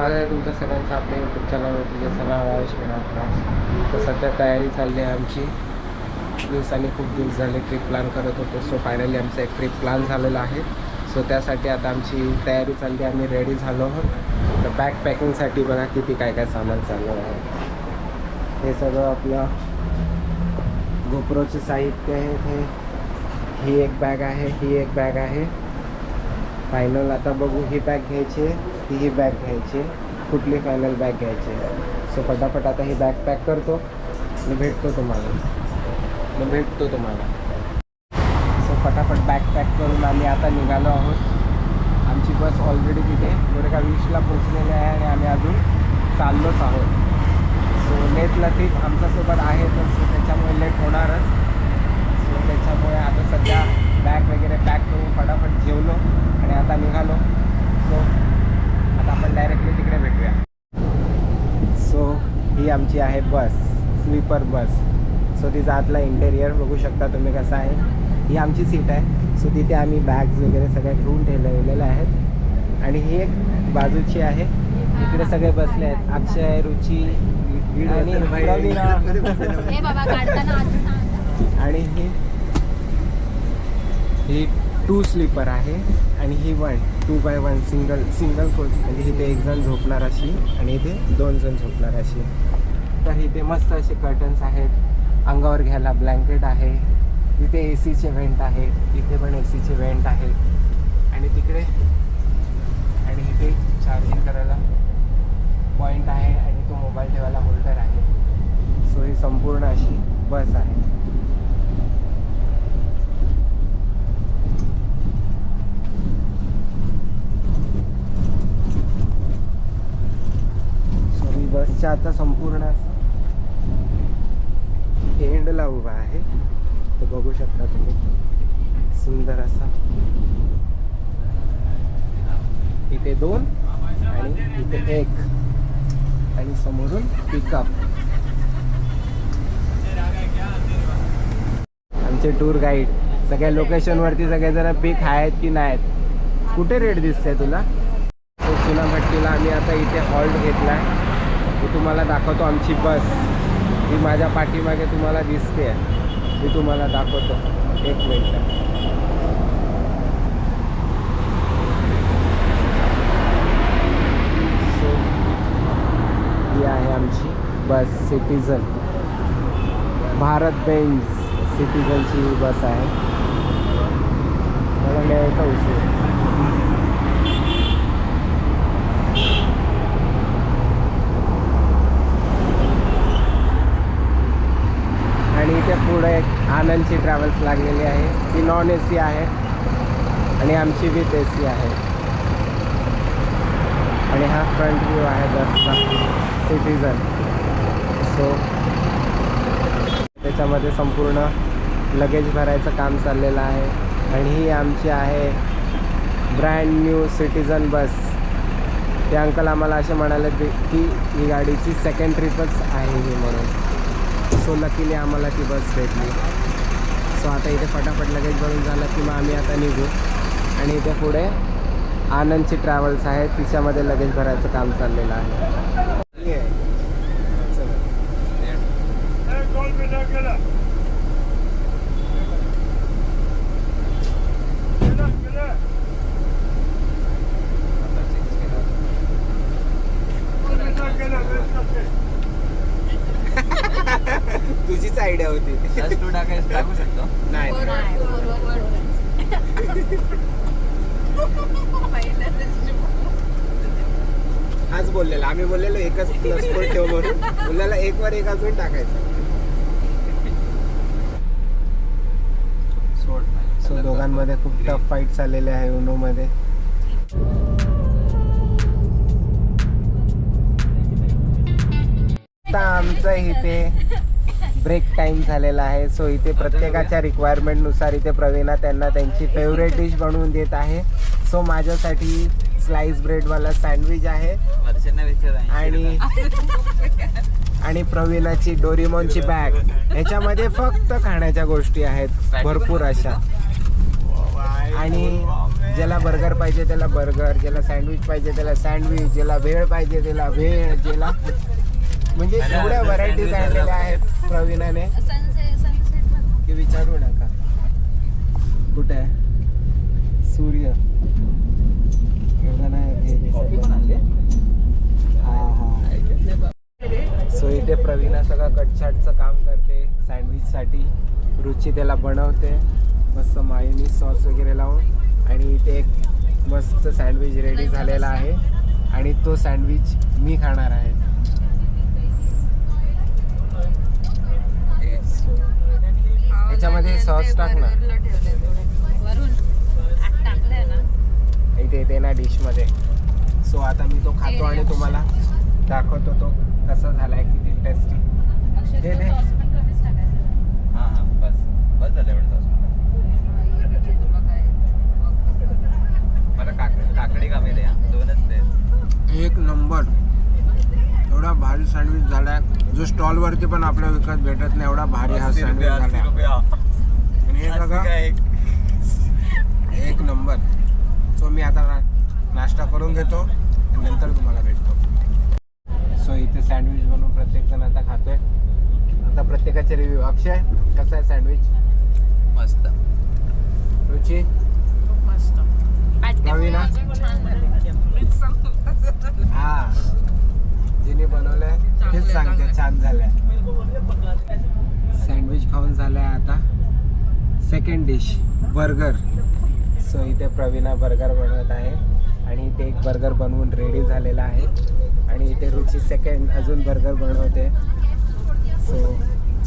स्वागत आहे तुमचं सगळ्यांचं आपल्या यूट्यूब चॅनलवरती ज्याचं नाव आहे तर सध्या तयारी चालली आहे आमची. दिवसांनी खूप दिवस झाले ट्रिप प्लॅन करत होतो. सो फायनली आमचा एक ट्रिप प्लॅन झालेला आहे. सो त्यासाठी आता आमची तयारी चालली आम्ही रेडी झालो आहोत. तर बॅग पॅकिंगसाठी बघा किती काय काय सामान चाललं आहे. हे सगळं आपलं गोप्रोचे साहित्य आहे हे ही एक बॅग आहे ही एक बॅग आहे. फायनल आता बघू ही बॅग घ्यायची आहे, ही बॅग घ्यायची. कुठली फायनल बॅग घ्यायची. सो फटाफट आता ही बॅग पॅक करतो आणि भेटतो तुम्हाला. मग भेटतो तुम्हाला. सो फटाफट बॅग पॅक करून आम्ही आता निघालो आहोत. आमची बस ऑलरेडी तिथे गोरेगा वीसला पोचलेली आहे आणि आम्ही अजून चाललोच आहोत. सो लेट लतीफ आमच्यासोबत आहे तर सो त्याच्यामुळे लेट होणारच. सो त्याच्यामुळे आता सध्या बॅग वगैरे पॅक करून फटाफट जेवलो आणि आता निघालो. सो आता आपण डायरेक्टली तिकडे भेटूया. सो ही आमची आहे बस स्लीपर बस. सो तिचा आतला इंटेरियर बघू शकता तुम्ही कसा आहे. ही आमची सीट आहे. सो तिथे आम्ही बॅग्स वगैरे सगळ्या ठेवून ठेवलेल्या आहेत. आणि ही एक बाजूची आहे. इकडे सगळे बसले आहेत. अक्षय रुची आणि ही ही टू स्लीपर आहे. आणि ही one two by one single single coach म्हणजे इथे एक जण झोपणार अशी आणि इथे दोन जण झोपणार अशी. तर इथे मस्त असे कर्टन्स आहेत. अंगावर घ्यायला ब्लँकेट आहे. इथे ए सीचे व्हेंट आहे. इथे पण ए सीचे व्हेंट आहेत आणि तिकडे आणि इथे चार्जिंग करायला पॉईंट आहे आणि तो मोबाईल ठेवायला होल्डर आहे. सो ही संपूर्ण अशी बस आहे. सॉरी आता संपूर्ण असं एंडला उभा आहे. तो बघू शकता तुम्ही. सुंदर असा. इथे दोन आणि इथे एक. आणि समोरून पिकअप आमचे टूर गाईड सगळ्या लोकेशनवरती सगळे जरा पीक आहेत की नाहीत. कुठे रेट दिसतंय तुला? चुनाभट्टीला आम्ही आता इथे हॉल्ट घेतला आहे मी तुम्हाला दाखवतो आमची बस. ही माझ्या पाठीमागे तुम्हाला दिसते. मी तुम्हाला दाखवतो. एक मिनिट. सो ही आहे आमची बस सिटीजन भारत बेंज सिटीजनची बस आहे. मला न्यायचा उशीर आणि इथे पुढे एक आनंदची ट्रॅव्हल्स आहे. ती नॉन ए सी आहे. आणि आमची विथ ए सी आहे. आणि हा फ्रंट व्ह्यू आहे बसचा. सिटीजन सो त्याच्यामध्ये संपूर्ण लगेज भरायचं काम चाललेलं आहे. आणि ही आमची आहे ब्रँड न्यू सिटीजन बस ते अंकल आम्हाला असे म्हणाले ते- की ही गाडीची सेकंड ट्रिपच आहे ही म्हणून. सो लकीली आम्हाला ती बस भेटली. सो आता इथे फटाफट लगेच भरून झालं की मग आम्ही आता निघू. आणि इथे पुढे आनंदची ट्रॅव्हल्स आहे. तिच्यामध्ये लगेच भरायचं काम चाललेलं आहे. Okay. आयडिया होती. टाकायचं टाकू शकतो? नाही. आज बोललेला. आम्ही बोललेलो एकच प्लस पॉईंट ठेव म्हणून. बोललेला एक वर एक अजून टाकायचं. सोड सो दोघांमध्ये खूप टफ फाईट चाललेले आहे उनो मध्ये. आता आमचं इथे ब्रेक टाइम झालेला आहे. सो इथे प्रत्येकाच्या रिक्वायरमेंटनुसार इथे प्रवीणा त्यांना त्यांची फेवरेट डिश बनवून देत आहे. सो माझ्यासाठी स्लाइस ब्रेडवाला सँडविच आहे. आणि आणि प्रवीणाची डोरीमॉनची बॅग ह्याच्यामध्ये फक्त खाण्याच्या गोष्टी आहेत. भरपूर अशा. आणि ज्याला बर्गर पाहिजे त्याला बर्गर ज्याला सँडविच पाहिजे त्याला सँडविच ज्याला भेळ पाहिजे त्याला भेळ ज्याला म्हणजे एवढ्या व्हरायटीज आणलेल्या आहेत. प्रवीणाने सनसेट सनसेट की विचारू नका. कुठे आहे? सूर्य. एवढा नाही हे हा हा. सो इथे प्रवीणा सगळं कटछाटचं काम करते सँडविचसाठी रुची त्याला बनवते मस्त मायोनी सॉस वगैरे लावून. आणि इथे एक मस्त सँडविच रेडी झालेला आहे. आणि तो सँडविच मी खाणार आहे. याच्यामध्ये सॉस टाक ना. इथे येते ना डिशमध्ये. सो आता मी तो खातो आणि तुम्हाला दाखवतो तो कसा झालाय किती टेस्टी अक्षर दे, दे. सॉस पण कमीच टाकायचं हा हा बस बस झालं एवढं sauce. मला काकडी काकडी कामे द्या दोनच ते एक नंबर एवढा भारी सँडविच झालाय जो वरती पण आपल्याला विकत भेटत नाही एवढा भारी हा सँडविच एक? एक नंबर. सो मी आता ना- नाश्ता करून घेतो नंतर तुम्हाला भेटतो. सो इथे सँडविच बनवून प्रत्येक जण आता खातोय. आता प्रत्येकाचे रिव्ह्यू अक्षय कसा आहे सँडविच मस्त. रुची? नवीन. हा. जिने बनवलंय तेच सांगते छान झालंय. सँडविच खाऊन झालंय आता. सेकंड डिश बर्गर सो इथे प्रवीणा बर्गर बनवत आहे. आणि इथे एक बर्गर बनवून रेडी झालेला आहे. आणि इथे रुची सेकंड अजून बर्गर बनवते. सो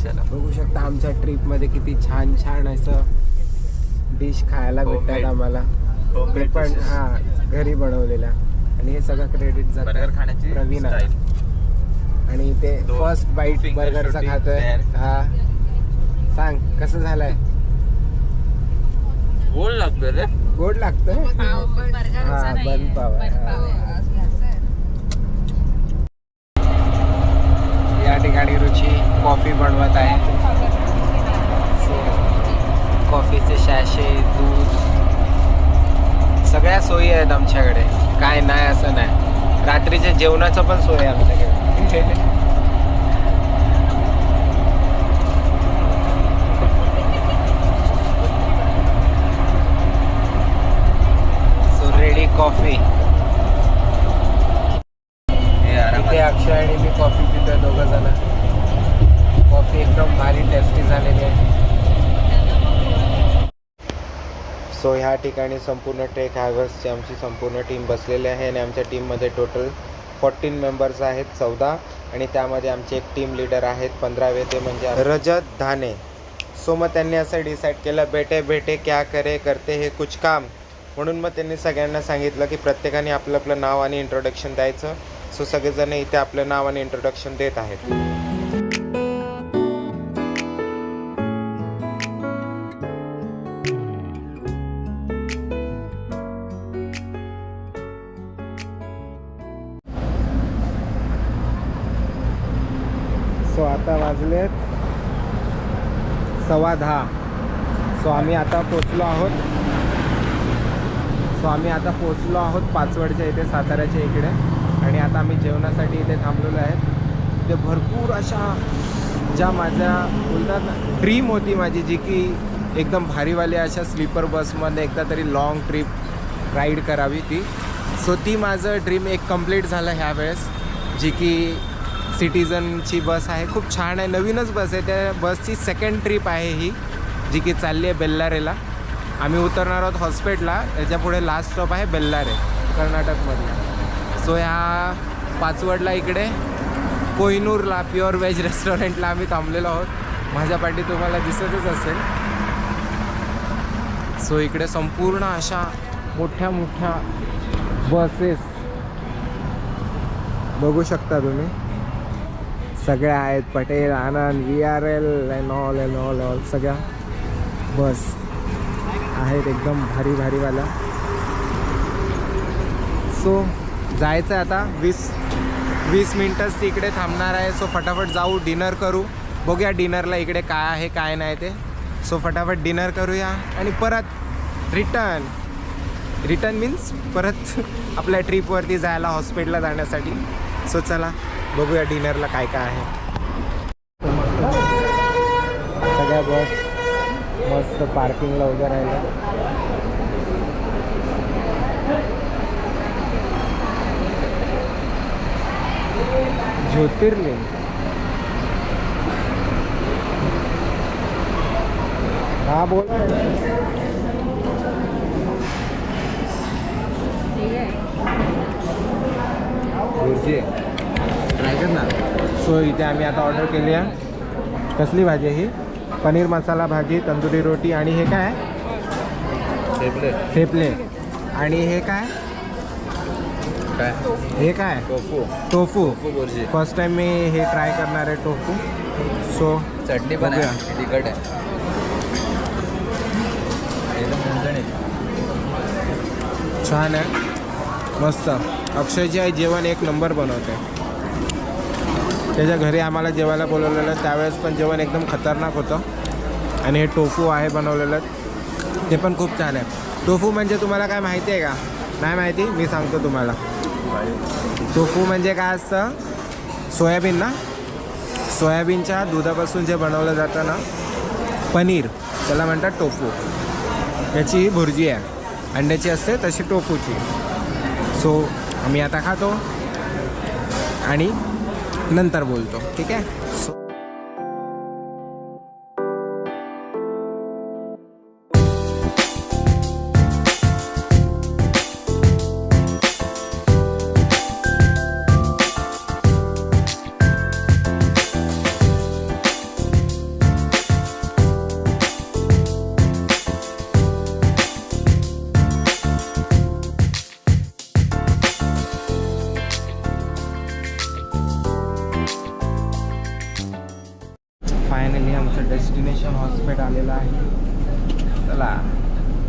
चला. बघू शकता आमच्या ट्रिपमध्ये किती छान छान असं डिश खायला भेटतात. आम्हाला. ते पण. हा घरी बनवलेल्या. आणि हे सगळं क्रेडिट जातं खाण्याची प्रवीणा. आणि ते दोन फर्स्ट बाईट finger बर्गरचा shooting खातोय. हा. सांग कसं झालंय? गोड लागतोय रे. गोड लागतंय? हा. बन पाव आहे. या ठिकाणी रुची कॉफी बनवत आहे. So, कॉफीचे शॅशे दूध. सगळ्या सोयी आहेत आमच्याकडे. काय नाही असं नाही. रात्रीच्या जेवणाचं पण सोय आहे आमच्याकडे. सो रेडी कॉफी इथे अक्षय आणि मी कॉफी पितोय दोघं जण. कॉफी एकदम भारी टेस्टी झालेली आहे. सो ह्या ठिकाणी संपूर्ण ट्रेक हॅव्हर्सची आमची संपूर्ण टीम बसलेली आहे आणि आमच्या टीममध्ये टोटल फोर्टीन मेंबर्स आहेत चौदा. आणि त्यामध्ये आमचे एक टीम लीडर आहेत पंधरावे. ते म्हणजे रजत धाने. सो मग त्यांनी असं डिसाईड केलं बेटे बेटे क्या करे करते हे कुछ काम. म्हणून मग त्यांनी सगळ्यांना सांगितलं की प्रत्येकाने आपलं आपलं नाव आणि इंट्रोडक्शन द्यायचं. सो सगळेजण इथे आपलं नाव आणि इंट्रोडक्शन देत आहेत. सव्वा दहा. सो आम्ही आता पोचलो आहोत. सो आम्ही आता पोचलो आहोत पाचवडच्या इथे साताऱ्याच्या इकडे. आणि आता आम्ही जेवणासाठी इथे थांबलेलो आहे ते भरपूर अशा ज्या माझ्या बोलतात ना ड्रीम होती माझी जी की एकदम भारीवाली अशा स्लीपर बसमध्ये एकदा तरी लाँग ट्रिप राईड करावी ती. सो ती माझं ड्रीम एक कंप्लीट झालं ह्यावेळेस जी की सिटीजनची बस आहे. खूप छान आहे. नवीनच बस आहे. त्या बसची सेकंड ट्रिप आहे ही जी की चालली आहे बेल्लारेला. आम्ही उतरणार आहोत हॉस्पिटला त्याच्यापुढे लास्ट स्टॉप आहे बेल्लारे कर्नाटकमधला. सो ह्या पाचवडला इकडे कोहिनूरला प्युअर व्हेज रेस्टॉरंटला आम्ही थांबलेलो आहोत. माझ्या पाठी तुम्हाला दिसतच असेल. सो इकडे संपूर्ण अशा मोठ्या मोठ्या बसेस बघू शकता तुम्ही. सगळ्या आहेत Patel Anand V R L and all and all all सगळ्या. बस. आहेत एकदम भारी भारीवाला सो जायचं आहे आता वीस वीस मिनटंच तिकडे थांबणार आहे. सो फटाफट जाऊ डिनर करू. बघूया डिनरला इकडे काय आहे काय नाही ते. सो फटाफट डिनर करूया. आणि परत रिटर्न रिटर्न मीन्स परत आपल्या ट्रिपवरती जायला हॉस्पिटलला जाण्यासाठी. सो चला. बघूया डिनरला काय काय आहे. सगळ्या बस मस्त पार्किंगला उभ्या राहिल्या. ज्योतिर्लिंग. हा बोल. ठीक आहे गुरुजी. सो इथे आम्ही आता ऑर्डर केली आहे. कसली भाजी आहे ही? पनीर मसाला भाजी तंदुरी रोटी आणि हे काय आहे? थेपले आणि हे काय? काय? हे काय? टोफू. टोफू. फर्स्ट टाइम मी हे ट्राय करणार आहे टोफू. सो चटणी पण तिखट आहे. छान आहे. मस्त. अक्षयची आई जेवण एक नंबर बनवते. त्याच्या घरी आम्हाला जेवायला बोलवलेलं त्यावेळेस पण जेवण एकदम खतरनाक होतं. आणि हे टोफू आहे बनवलेलं. ते पण खूप छान आहे. टोफू म्हणजे तुम्हाला काय माहिती आहे का? नाही माहिती? मी सांगतो तुम्हाला. टोफू म्हणजे काय असतं? सोयाबीन ना? सोयाबीनच्या दुधापासून जे बनवलं जातं ना? पनीर. त्याला म्हणतात टोफू. याची ही भुर्जी आहे. अंड्याची असते तशी टोफूची. सो आम्ही आता खातो. आणि नंतर बोलतो ठीक आहे चला.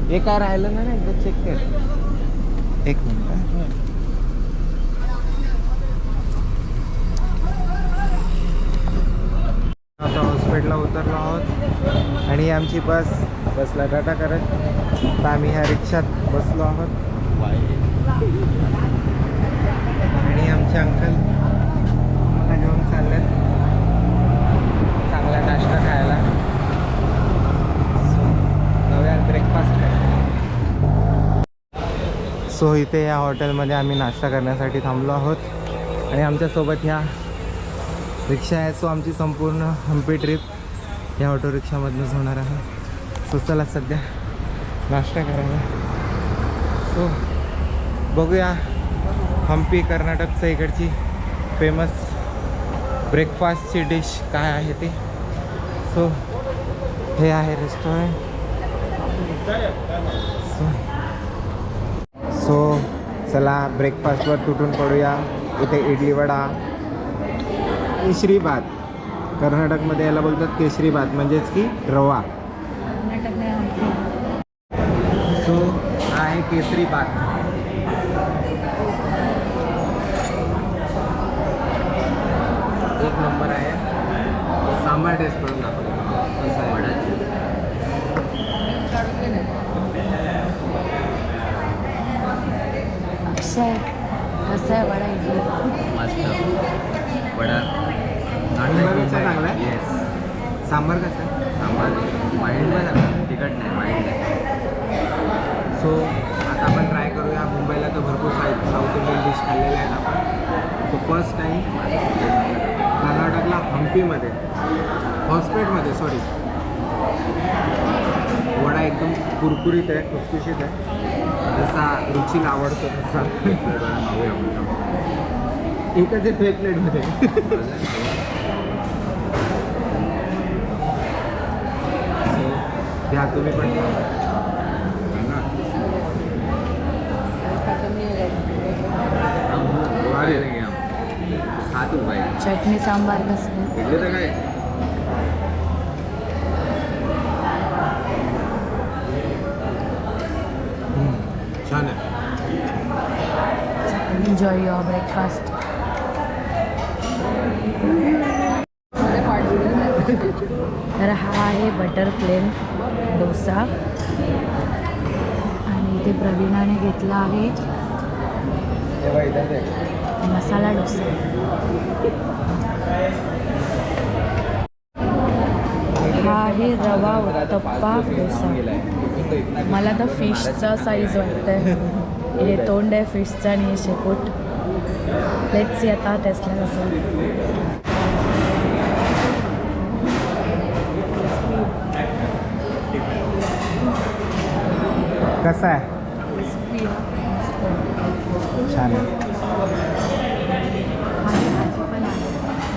हे काय राहिलं ना एकदा चेक कर. एक मिनिट आता हॉस्पिटलला उतरलो आहोत. आणि आमची बस बसला टाटा करत. आता आम्ही ह्या रिक्षात बसलो आहोत. आणि आमचे अंकल आता घेऊन चाललेत. चांगला नाश्ता खायला. ब्रेकफास्ट सो इथे या हॉटेलमध्ये आम्ही नाश्ता करण्यासाठी थांबलो आहोत. आणि आमच्यासोबत ह्या रिक्षा आहे. सो आमची संपूर्ण हम्पी ट्रिप या ऑटो रिक्षामधनंच होणार आहे. सो चला सध्या नाश्ता करायला. सो बघूया हम्पी कर्नाटकचं इकडची फेमस ब्रेकफास्टची डिश काय आहे ती. सो हे आहे रेस्टॉरंट सो सो चला ब्रेकफास्टवर तुटून पडूया. इथे इडली वडा केशरी भात. कर्नाटकमध्ये याला बोलतात केशरी भात म्हणजेच की रवा. सो आहे केसरी भात. एक नंबर आहे. सांबार टेस्ट करून दाखवतो कसं आहे अक्षय कसं आहे वडा इडली? मस्त. वडा. चांगलं आहे? येस सांबार कसं आहे? सांबार माइंड पण तिखट नाही माइंड आहे सो आता आपण ट्राय करूया. मुंबईला तर भरपूर साऊथ साऊथ इंडियन डिश खाल्लेल्या आहेत आपण. सो फर्स्ट टाईम कर्नाटकला हम्पीमध्ये हॉस्पिटलमध्ये सॉरी वडा एकदम कुरकुरीत आहे खुसखुशीत आहे. जसा रुचीला आवडतो तसा. एकच आहे फेक प्लेटमध्ये घ्या तुम्ही पण. हा तू भाई चटणी सांबार कसं काय छान आहे enjoy your ब्रेकफास्ट तर हा आहे बटर प्लेन डोसा. आणि इथे प्रवीणाने घेतला आहे मसाला डोसा. हा आहे रवा उत्तप्पा डोसा. मला तर फिशचा साईज वाटतंय. हे तोंड आहे फिशचं आणि हे शेपूट. लेट्स आता टेस्टला कसं कसं आहे? छान आहे.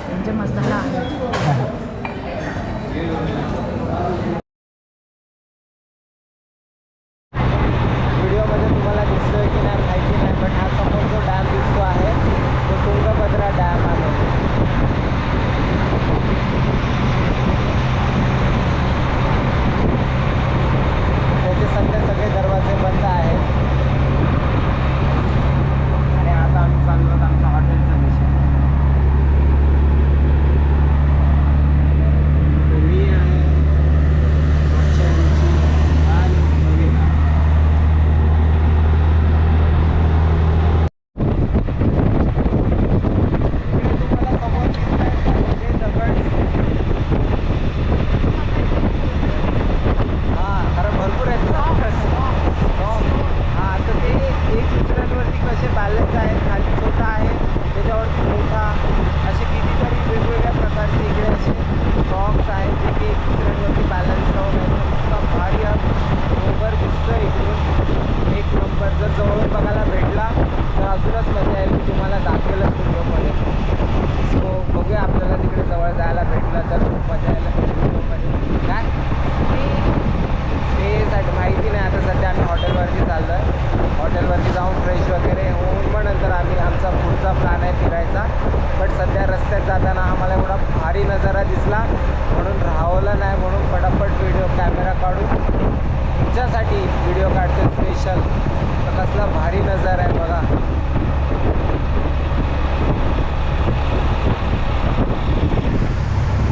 म्हणजे मसाला आहे.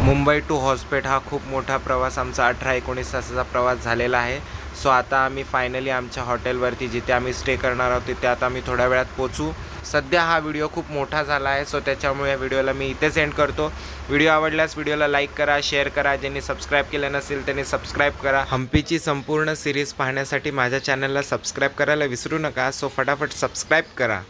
मुंबई टू हॉस्पेट हा खूप मोठा प्रवास आमचा अठरा एकोणीस तासाचा प्रवास झालेला आहे. सो आता आम्ही फायनली आमच्या हॉटेलवरती जिथे आम्ही स्टे करणार आहोत तिथे आता आम्ही थोड्या वेळात पोचू सध्या हा व्हिडिओ खूप मोठा झाला आहे सो त्याच्यामुळे या व्हिडिओला मी इथेच एंड करतो. व्हिडिओ आवडल्यास व्हिडिओला लाईक करा शेअर करा ज्यांनी सबस्क्राईब केलं नसेल त्यांनी सबस्क्राईब करा. हम्पीची संपूर्ण सिरीज पाहण्यासाठी माझ्या चॅनलला सबस्क्राईब करायला विसरू नका सो फटाफट सबस्क्राईब करा.